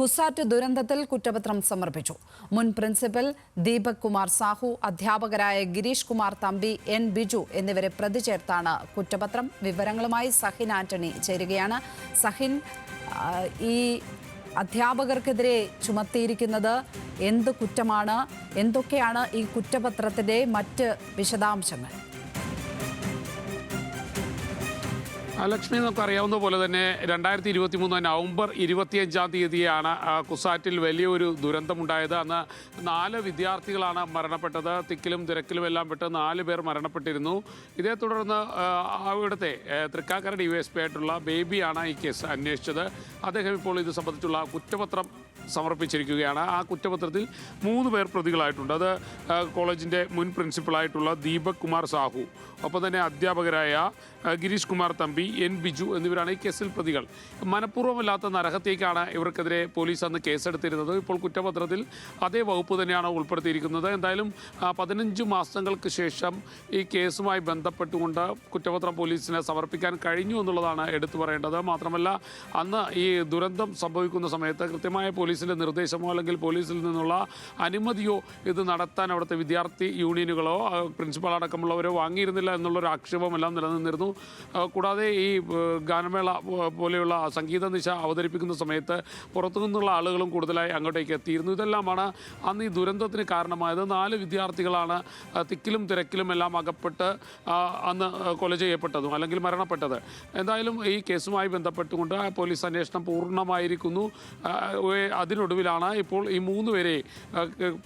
കുസാറ്റ് ദുരന്തത്തിൽ കുറ്റപത്രം സമർപ്പിച്ചു. മുൻ പ്രിൻസിപ്പൽ ദീപക് കുമാർ സാഹു അധ്യാപകരായ ഗിരീഷ് കുമാർ തമ്പി എൻ ബിജു എന്നിവരെ പ്രതി ചേർത്താണ് കുറ്റപത്രം. വിവരങ്ങളുമായി സഹിൻ ആന്റണി ചേരുകയാണ്. സഹിൻ ഈ അധ്യാപകർക്കെതിരെ ചുമത്തിയിരിക്കുന്നത് എന്ത് കുറ്റമാണ്? എന്തൊക്കെയാണ് ഈ കുറ്റപത്രത്തിന്റെ മറ്റ് വിശദാംശങ്ങൾ? ലക്ഷ്മി നമുക്ക് അറിയാവുന്ന പോലെ തന്നെ രണ്ടായിരത്തി ഇരുപത്തി മൂന്ന് നവംബർ ഇരുപത്തിയഞ്ചാം തീയതിയാണ് കുസാറ്റിൽ വലിയൊരു ദുരന്തമുണ്ടായത്. അന്ന് നാല് വിദ്യാർത്ഥികളാണ് മരണപ്പെട്ടത്. തിക്കിലും തിരക്കിലും എല്ലാം പെട്ട് നാല് പേർ മരണപ്പെട്ടിരുന്നു. ഇതേ തുടർന്ന് അവിടുത്തെ Thrikkakara D Y S P ആയിട്ടുള്ള ബേബിയാണ് ഈ കേസ് അന്വേഷിച്ചത്. അദ്ദേഹം ഇപ്പോൾ ഇത് സംബന്ധിച്ചുള്ള കുറ്റപത്രം സമർപ്പിച്ചിരിക്കുകയാണ്. ആ കുറ്റപത്രത്തിൽ മൂന്ന് പേർ പ്രതികളായിട്ടുണ്ട്. അത് കോളേജിന്റെ മുൻ പ്രിൻസിപ്പളായിട്ടുള്ള ദീപക് കുമാർ സാഹു ഒപ്പം തന്നെ അധ്യാപകരായ ഗിരീഷ് കുമാർ തമ്പി എൻ ബിജു എന്നിവരാണ് ഈ കേസിൽ പ്രതികൾ. മനഃപൂർവമല്ലാത്ത നരഹത്യക്കാണ് ഇവർക്കെതിരെ പോലീസ് അന്ന് കേസെടുത്തിരുന്നത്. ഇപ്പോൾ കുറ്റപത്രത്തിൽ അതേ വകുപ്പ് തന്നെയാണ് ഉൾപ്പെടുത്തിയിരിക്കുന്നത്. എന്തായാലും പതിനഞ്ച് മാസങ്ങൾക്ക് ശേഷം ഈ കേസുമായി ബന്ധപ്പെട്ടുകൊണ്ട് കുറ്റപത്രം പോലീസിന് സമർപ്പിക്കാൻ കഴിഞ്ഞു എന്നുള്ളതാണ് എടുത്തു പറയേണ്ടത്. മാത്രമല്ല അന്ന് ഈ ദുരന്തം സംഭവിക്കുന്ന സമയത്ത് കൃത്യമായ പോലീസിന്റെ നിർദ്ദേശമോ അല്ലെങ്കിൽ പോലീസിൽ നിന്നുള്ള അനുമതിയോ ഇത് നടത്താൻ അവിടുത്തെ വിദ്യാർത്ഥി യൂണിയനുകളോ പ്രിൻസിപ്പൾ അടക്കമുള്ളവരോ വാങ്ങിയിരുന്നില്ല എന്നുള്ളൊരു ആക്ഷേപമെല്ലാം നിലനിന്നിരുന്നു. കൂടാതെ ഈ ഗാനമേള പോലെയുള്ള സംഗീത നിശ അവതരിപ്പിക്കുന്ന സമയത്ത് പുറത്തുനിന്നുള്ള ആളുകളും കൂടുതലായി അങ്ങോട്ടേക്ക് എത്തിയിരുന്നു. ഇതെല്ലാമാണ് അന്ന് ഈ ദുരന്തത്തിന് കാരണമായത്. നാല് വിദ്യാർത്ഥികളാണ് തിക്കിലും തിരക്കിലും എല്ലാം അകപ്പെട്ട് അന്ന് കൊല ചെയ്യപ്പെട്ടതും അല്ലെങ്കിൽ മരണപ്പെട്ടത്. എന്തായാലും ഈ കേസുമായി ബന്ധപ്പെട്ടുകൊണ്ട് പോലീസ് അന്വേഷണം പൂർണമായിരിക്കുന്നു. അതിനൊടുവിലാണ് ഇപ്പോൾ ഈ മൂന്ന് പേരെ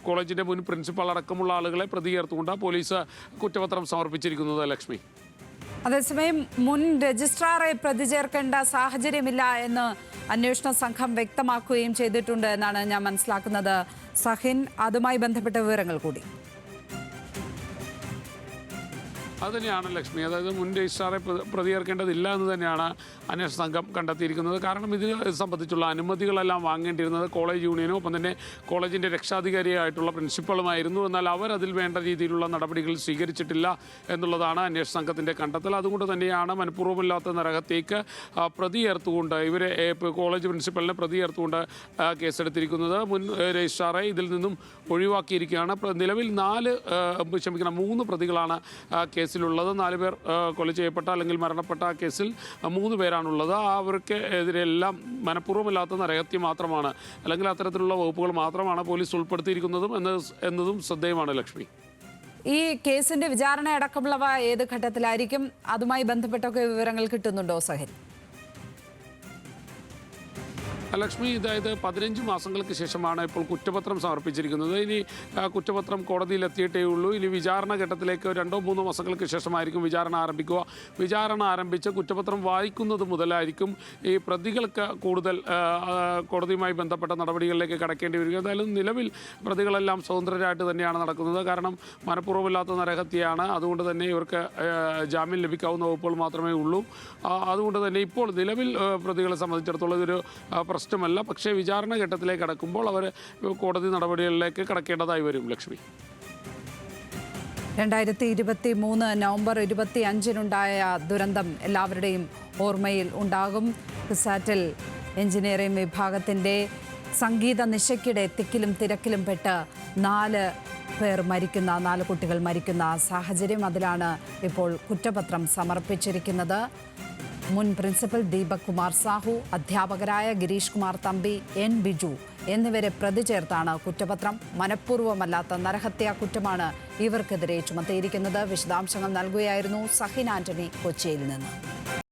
കോളേജിന്റെ മുൻ പ്രിൻസിപ്പൽ അടക്കമുള്ള ആളുകളെ പ്രതി ചേർത്തുകൊണ്ട് പോലീസ് കുറ്റപത്രം സമർപ്പിച്ചിരിക്കുന്നത് ലക്ഷ്മി. അതേസമയം മുൻ രജിസ്ട്രാറെ പ്രതി ചേർക്കേണ്ട സാഹചര്യമില്ല എന്ന് അന്വേഷണ സംഘം വ്യക്തമാക്കുകയും ചെയ്തിട്ടുണ്ട് എന്നാണ് ഞാൻ മനസ്സിലാക്കുന്നത്. സഹിൻ അതുമായി ബന്ധപ്പെട്ട വിവരങ്ങൾ കൂടി. അത് തന്നെയാണ് ലക്ഷ്മി. അതായത് മുൻ രജിസ്ട്രാറെ പ്ര- പ്രതികർക്കേണ്ടതില്ല എന്ന് തന്നെയാണ് അന്വേഷണ സംഘം കണ്ടെത്തിയിരിക്കുന്നത്. കാരണം ഇത് സംബന്ധിച്ചുള്ള അനുമതികളെല്ലാം വാങ്ങേണ്ടിയിരുന്നത് കോളേജ് യൂണിയനും ഒപ്പം തന്നെ കോളേജിന്റെ രക്ഷാധികാരിയായിട്ടുള്ള പ്രിൻസിപ്പളുമായിരുന്നു. എന്നാൽ അവർ വേണ്ട രീതിയിലുള്ള നടപടികൾ സ്വീകരിച്ചിട്ടില്ല എന്നുള്ളതാണ് അന്വേഷണ സംഘത്തിന്റെ കണ്ടെത്തൽ. അതുകൊണ്ട് തന്നെയാണ് മനഃപൂർവമില്ലാത്ത നരകത്തേക്ക് പ്രതി ചേർത്തുകൊണ്ട് ഇവരെ കോളേജ് പ്രിൻസിപ്പലിനെ പ്രതി ചേർത്തുകൊണ്ട് ആ, കേസെടുത്തിരിക്കുന്നത്. മുൻ രജിസ്ട്രാറെ ഇതിൽ നിന്നും ഒഴിവാക്കിയിരിക്കുകയാണ്. നിലവിൽ നാല് ക്ഷമിക്കണം മൂന്ന് പ്രതികളാണ് ആ, കേസിലുള്ളത്. നാല് പേർ കൊല ചെയ്യപ്പെട്ട അല്ലെങ്കിൽ മരണപ്പെട്ട ആ കേസിൽ മൂന്ന് പേരാണുള്ളത്. അവർക്ക് എതിരെല്ലാം മനഃപൂർവമില്ലാത്ത നരഹത്യ മാത്രമാണ്. അല്ലെങ്കിൽ അത്തരത്തിലുള്ള വകുപ്പുകൾ മാത്രമാണ് പോലീസ് ഉൾപ്പെടുത്തിയിരിക്കുന്നതും എന്ന് എന്നതും ശ്രദ്ധേയമാണ് ലക്ഷ്മി. ഈ കേസിന്റെ വിചാരണ അടക്കമുള്ളവ ഏത് ഘട്ടത്തിലായിരിക്കും? അതുമായി ബന്ധപ്പെട്ടൊക്കെ വിവരങ്ങൾ കിട്ടുന്നുണ്ടോ സഹിൻ ലക്ഷ്മി ഇതായത് പതിനഞ്ച് മാസങ്ങൾക്ക് ശേഷമാണ് ഇപ്പോൾ കുറ്റപത്രം സമർപ്പിച്ചിരിക്കുന്നത്. ഇനി കുറ്റപത്രം കോടതിയിൽ എത്തിയിട്ടേ ഉള്ളൂ. ഇനി വിചാരണ ഘട്ടത്തിലേക്ക് രണ്ടോ മൂന്നോ മാസങ്ങൾക്ക് ശേഷമായിരിക്കും വിചാരണ ആരംഭിക്കുക. വിചാരണ ആരംഭിച്ച് കുറ്റപത്രം വായിക്കുന്നത് മുതലായിരിക്കും ഈ പ്രതികൾക്ക് കൂടുതൽ കോടതിയുമായി ബന്ധപ്പെട്ട നടപടികളിലേക്ക് കടക്കേണ്ടി വരിക. എന്തായാലും നിലവിൽ പ്രതികളെല്ലാം സ്വതന്ത്രരായിട്ട് തന്നെയാണ് നടക്കുന്നത്. കാരണം മനഃപൂർവമില്ലാത്ത നരഹത്യയാണ്. അതുകൊണ്ട് തന്നെ ഇവർക്ക് ജാമ്യം ലഭിക്കാവുന്ന വകുപ്പുകൾ മാത്രമേ ഉള്ളൂ. അതുകൊണ്ട് തന്നെ ഇപ്പോൾ നിലവിൽ പ്രതികളെ സംബന്ധിച്ചിടത്തോളം ഇതൊരു ആ, പ്രശ്നമല്ല പക്ഷേ വിചാരണ ഘട്ടത്തിലേക്ക് കടക്കുമ്പോൾ അവർ കോടതി നടപടികളിലേക്ക് കടക്കേണ്ടതായി വരും ലക്ഷ്മി. രണ്ടായിരത്തി ഇരുപത്തി മൂന്ന് നവംബർ ഇരുപത്തി അഞ്ചിനുണ്ടായ ദുരന്തം എല്ലാവരുടെയും ഓർമ്മയിൽ ഉണ്ടാകും. കുസാറ്റിൽ എഞ്ചിനീയറിംഗ് വിഭാഗത്തിന്റെ സംഗീത നിശയ്ക്കിടെ തിക്കിലും തിരക്കിലും പെട്ട് നാല് പേർ മരിക്കുന്ന നാല് കുട്ടികൾ മരിക്കുന്ന സാഹചര്യം അതിലാണ് ഇപ്പോൾ കുറ്റപത്രം സമർപ്പിച്ചിരിക്കുന്നത്. മുൻ പ്രിൻസിപ്പൽ ദീപക് കുമാർ സാഹു അധ്യാപകരായ ഗിരീഷ് കുമാർ തമ്പി എൻ ബിജു എന്നിവരെ പ്രതി ചേർത്താണ് കുറ്റപത്രം. മനഃപൂർവമല്ലാത്ത നരഹത്യാ കുറ്റമാണ് ഇവർക്കെതിരെ ചുമത്തിയിരിക്കുന്നത്. വിശദാംശങ്ങൾ നൽകുകയായിരുന്നു സഹിൻ ആന്റണി കൊച്ചിയിൽ നിന്ന്.